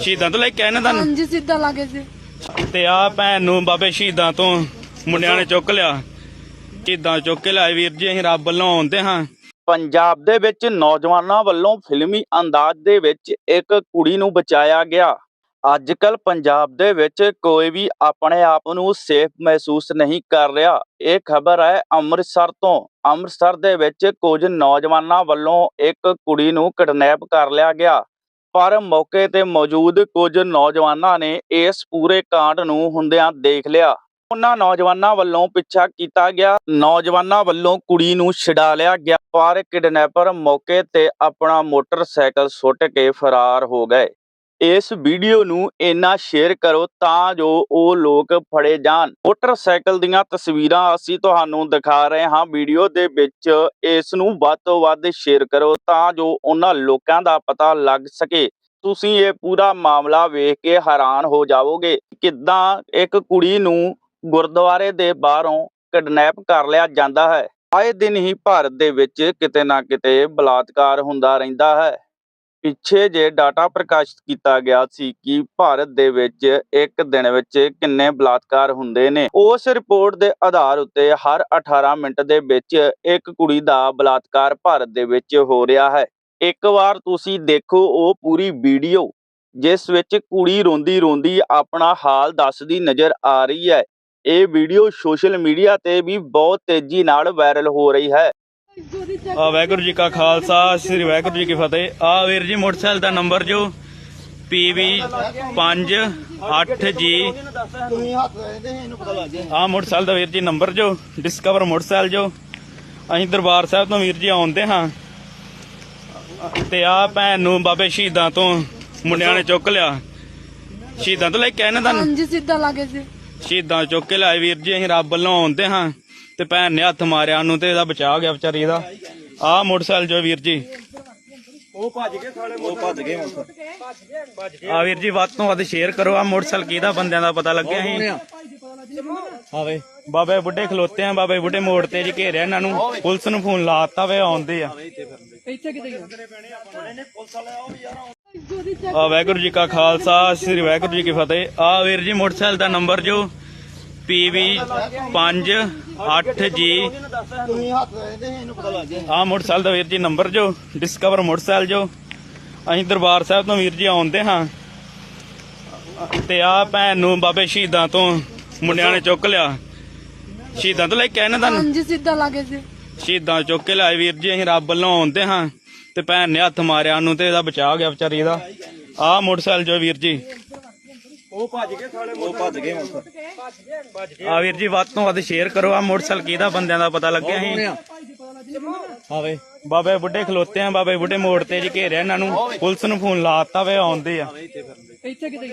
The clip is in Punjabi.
ਸ਼ਹੀਦਾਂ ਤੋਂ ਲੈ ਕੇ ਆਏ ਨਾ ਤੁਹਾਨੂੰ? ਹਾਂਜੀ ਸਿੱਧਾ ਲਾਗੇ ਸੀ ਤੇ ਆ ਭੈਣ ਨੂੰ ਬਾਬੇ ਸ਼ਹੀਦਾਂ ਤੋਂ ਮੁੰਡਿਆਂ ਨੇ ਚੁੱਕ ਲਿਆ। ਸ਼ਹੀਦਾਂ ਚੁੱਕ ਕੇ ਲਿਆਏ ਵੀਰ ਜੀ ਅਸੀਂ ਰੱਬ ਵੱਲੋਂ ਆਉਂਦੇ ਹਾਂ। ਪੰਜਾਬ ਦੇ ਵਿੱਚ ਨੌਜਵਾਨਾਂ ਵੱਲੋਂ ਫਿਲਮੀ ਅੰਦਾਜ਼ ਦੇ ਵਿੱਚ ਇੱਕ ਕੁੜੀ ਨੂੰ ਬਚਾਇਆ ਗਿਆ। ਅੱਜ ਕੱਲ ਪੰਜਾਬ ਦੇ ਵਿੱਚ ਕੋਈ ਵੀ ਆਪਣੇ ਆਪ ਨੂੰ ਸੇਫ ਮਹਿਸੂਸ ਨਹੀਂ ਕਰ ਰਿਹਾ। ਇਹ ਖਬਰ ਹੈ ਅੰਮ੍ਰਿਤਸਰ ਤੋਂ। ਅੰਮ੍ਰਿਤਸਰ ਦੇ ਵਿੱਚ ਕੁਝ ਨੌਜਵਾਨਾਂ ਵੱਲੋਂ ਇੱਕ ਕੁੜੀ ਨੂੰ ਕਿਡਨੈਪ ਕਰ ਲਿਆ ਗਿਆ। ਪਰ ਮੌਕੇ ਤੇ ਮੌਜੂਦ ਕੁਝ ਨੌਜਵਾਨਾਂ ਨੇ ਇਸ ਪੂਰੇ ਕਾਂਡ ਨੂੰ ਹੁੰਦਿਆਂ ਦੇਖ ਲਿਆ। ਉਹਨਾਂ ਨੌਜਵਾਨਾਂ ਵੱਲੋਂ ਪਿੱਛਾ ਕੀਤਾ ਗਿਆ। ਨੌਜਵਾਨਾਂ ਵੱਲੋਂ ਕੁੜੀ ਨੂੰ ਛਡਾ ਲਿਆ ਗਿਆ। ਪਰ ਕਿਡਨੈਪਰ ਮੌਕੇ ਤੇ ਆਪਣਾ ਮੋਟਰਸਾਈਕਲ ਸੁੱਟ ਕੇ ਫਰਾਰ ਹੋ ਗਏ। ਇਸ ਵੀਡੀਓ ਨੂੰ ਇੰਨਾ ਸ਼ੇਅਰ ਕਰੋ ਤਾਂ ਜੋ ਉਹ ਲੋਕ ਫੜੇ ਜਾਣ। ਮੋਟਰਸਾਈਕਲ ਦੀਆਂ ਤਸਵੀਰਾਂ ਅਸੀਂ ਤੁਹਾਨੂੰ ਦਿਖਾ ਰਹੇ ਹਾਂ। ਵੀਡੀਓ ਦੇ ਵਿੱਚ ਇਸ ਨੂੰ ਵੱਧ ਤੋਂ ਵੱਧ ਸ਼ੇਅਰ ਕਰੋ ਤਾਂ ਜੋ ਉਹਨਾਂ ਲੋਕਾਂ ਦਾ ਪਤਾ ਲੱਗ ਸਕੇ। ਤੁਸੀਂ ਇਹ ਪੂਰਾ ਮਾਮਲਾ ਵੇਖ ਕੇ ਹੈਰਾਨ ਹੋ ਜਾਵੋਗੇ ਕਿੱਦਾਂ ਇੱਕ ਕੁੜੀ ਨੂੰ ਗੁਰਦੁਆਰੇ ਦੇ ਬਾਹਰੋਂ ਕਿਡਨੈਪ ਕਰ ਲਿਆ ਜਾਂਦਾ ਹੈ। ਆਏ ਦਿਨ ਹੀ ਭਾਰਤ ਦੇ ਵਿੱਚ ਕਿਤੇ ਨਾ ਕਿਤੇ ਬਲਾਤਕਾਰ ਹੁੰਦਾ ਰਹਿੰਦਾ ਹੈ। ਪਿੱਛੇ ਜੇ ਡਾਟਾ ਪ੍ਰਕਾਸ਼ਿਤ ਕੀਤਾ ਗਿਆ ਸੀ ਕਿ ਭਾਰਤ ਦੇ ਵਿੱਚ ਇੱਕ ਦਿਨ ਵਿੱਚ ਕਿੰਨੇ ਬਲਾਤਕਾਰ ਹੁੰਦੇ ਨੇ, ਉਸ ਰਿਪੋਰਟ ਦੇ ਆਧਾਰ ਉੱਤੇ ਹਰ 18 ਮਿੰਟ ਦੇ ਵਿੱਚ ਇੱਕ ਕੁੜੀ ਦਾ ਬਲਾਤਕਾਰ ਭਾਰਤ ਦੇ ਵਿੱਚ ਹੋ ਰਿਹਾ ਹੈ। ਇੱਕ ਵਾਰ ਤੁਸੀਂ ਦੇਖੋ ਉਹ ਪੂਰੀ ਵੀਡੀਓ, ਜਿਸ ਵਿੱਚ ਕੁੜੀ ਰੋਂਦੀ ਰੋਂਦੀ ਆਪਣਾ ਹਾਲ ਦੱਸਦੀ ਨਜ਼ਰ ਆ ਰਹੀ ਹੈ। ਇਹ ਵੀਡੀਓ ਸੋਸ਼ਲ ਮੀਡੀਆ ਤੇ ਵੀ ਬਹੁਤ ਤੇਜ਼ੀ ਨਾਲ ਵਾਇਰਲ ਹੋ ਰਹੀ ਹੈ। ਆ ਵਾਹਿਗੁਰੂ ਜੀ ਕਾ ਖਾਲਸਾ ਸ੍ਰੀ ਵਾਹਿਗੁਰੂ ਜੀ ਕੀ ਫਤਿਹ। ਆ ਵੀਰ ਜੀ ਮੋਟਰਸਾਈਕਲ ਦਾ ਨੰਬਰ ਜੋ PV 58G ਆ ਮੋਟਰਸਾਈਕਲ ਦਾ ਵੀਰ ਜੀ ਨੰਬਰ ਜੋ ਡਿਸਕਵਰ ਮੋਟਰਸਾਈਕਲ ਜੋ। ਅਸੀਂ ਦਰਬਾਰ ਸਾਹਿਬ ਤੋਂ ਵੀਰ ਜੀ ਆਉਂਦੇ ਹਾਂ। ਤੇ ਆ ਭੈਣ ਨੂੰ ਬਾਬੇ ਸ਼ਹੀਦਾਂ ਤੋਂ ਮੁੰਡਿਆਂ ਨੇ ਚੁੱਕ ਲਿਆ। ਸ਼ਹੀਦਾਂ ਤੋਂ ਲੈ ਕੇ ਆਏ ਨਾ ਤੁਹਾਨੂੰ? ਹਾਂਜੀ ਸਿੱਧਾ ਲਾਗੇ ਸੀ ਸ਼ਹੀਦਾਂ ਚੁੱਕ ਕੇ ਲਿਆਏ ਵੀਰ ਜੀ ਅਸੀਂ ਰੱਬ ਵੱਲੋਂ ਆਉਂਦੇ ਹਾਂ। ਤੇ ਭੈਣ ਨੇ ਹੱਥ ਮਾਰਿਆ ਨੂੰ ਤੇ ਇਹਦਾ ਬਚਾ ਗਿਆ ਵਿਚਾਰੀ ਦਾ। ਆਹ ਮੋਟਰਸਾਈਕਲ ਜੋ ਵੀਰ ਜੀ। ਉਹ ਭੱਜ ਗਏ ਸਾਲੇ ਉਹ ਭੱਜ ਗਏ ਹੁਣ ਆ ਵੀਰ ਜੀ ਵੱਧ ਤੋਂ ਵੱਧ ਸ਼ੇਅਰ ਕਰੋ। ਆ ਮੋਟਰਸਾਈਕਲ ਕਿਹਦਾ ਬੰਦਿਆਂ ਦਾ ਪਤਾ ਲੱਗਿਆ ਸੀ? ਆਵੇ। ਬਾਬੇ ਬੁੱਢੇ ਖਲੋਤੇ ਆ ਬਾਬੇ ਬੁੱਢੇ ਮੋੜ ਤੇ ਜੀ ਘੇਰਿਆ ਇਹਨਾਂ ਨੂੰ। ਪੁਲਿਸ ਨੂੰ ਫੋਨ ਲਾਤਾ ਵੇ ਆਉਂਦੇ ਆ। ਇੱਥੇ ਕਿਤੇ ਆ ਵਾਹਿਗੁਰੂ ਜੀ ਕਾ ਖਾਲਸਾ ਸ੍ਰੀ ਵਾਹਿਗੁਰੂ ਜੀ ਕੀ ਫਤਿਹ। ਆ ਵੀਰ ਜੀ ਮੋਟਰਸਾਈਕਲ ਦਾ ਨੰਬਰ ਜੋ PV 58G ਤੁਸੀਂ ਹੱਥ ਰਹਿੰਦੇ ਇਹਨੂੰ ਪਤਾ ਲੱਗ ਗਿਆ। ਆ ਮੋਟਰਸਾਈਕਲ ਦਾ ਵੀਰ ਜੀ ਨੰਬਰ ਜੋ ਡਿਸਕਵਰ ਮੋਟਰਸਾਈਕਲ ਜੋ। ਅਸੀਂ ਦਰਬਾਰ ਸਾਹਿਬ ਤੋਂ ਵੀਰ ਜੀ ਆਉਂਦੇ ਹਾਂ। ਤੇ ਆ ਭੈਣ ਨੂੰ ਬਾਬੇ ਸ਼ਹੀਦਾਂ ਤੋਂ ਮੁੰਡਿਆਂ ਨੇ ਚੁੱਕ ਲਿਆ। ਸ਼ਹੀਦਾਂ ਤੋਂ ਲੈ ਕੇ ਆਏ ਨਾ ਤੁਹਾਨੂੰ? ਹਾਂਜੀ ਸਿੱਧਾ ਲਾਗੇ ਸੀ ਸ਼ਹੀਦਾਂ ਚੁੱਕ ਕੇ ਲਿਆਏ ਵੀਰ ਜੀ ਅਸੀਂ ਰੱਬ ਵੱਲੋਂ ਆਉਂਦੇ ਹਾਂ। ਤੇ ਭੈਣ ਨੇ ਹੱਥ ਮਾਰਿਆ ਨੂੰ ਤੇ ਇਹਦਾ ਬਚਾ ਗਿਆ ਵਿਚਾਰੀ ਦਾ। ਆ ਮੋਟਰਸਾਈਕਲ ਜੋ ਵੀਰ ਜੀ ਉਹ ਭੱਜ ਗਏ ਸਾਲੇ ਉਹ ਭੱਜ ਗਏ ਹੁਣ ਆ ਵੀਰ ਜੀ ਵੱਧ ਤੋਂ ਵੱਧ ਸ਼ੇਅਰ ਕਰੋ। ਆ ਮੋਟਰਸਾਈਕਲ ਕਿਹਦਾ ਬੰਦਿਆਂ ਦਾ ਪਤਾ ਲੱਗਿਆ ਸੀ? ਆਵੇ ਬਾਬੇ ਬੁੱਢੇ ਖਲੋਤੇ ਆ ਬਾਬੇ ਬੁੱਢੇ ਮੋੜ ਤੇ ਜੀ ਘੇਰਿਆ ਇਹਨਾਂ ਨੂੰ। ਪੁਲਿਸ ਨੂੰ ਫੋਨ ਲਾਤਾ ਵੇ ਆਉਂਦੇ ਆ। ਇੱਥੇ ਕਿਤੇ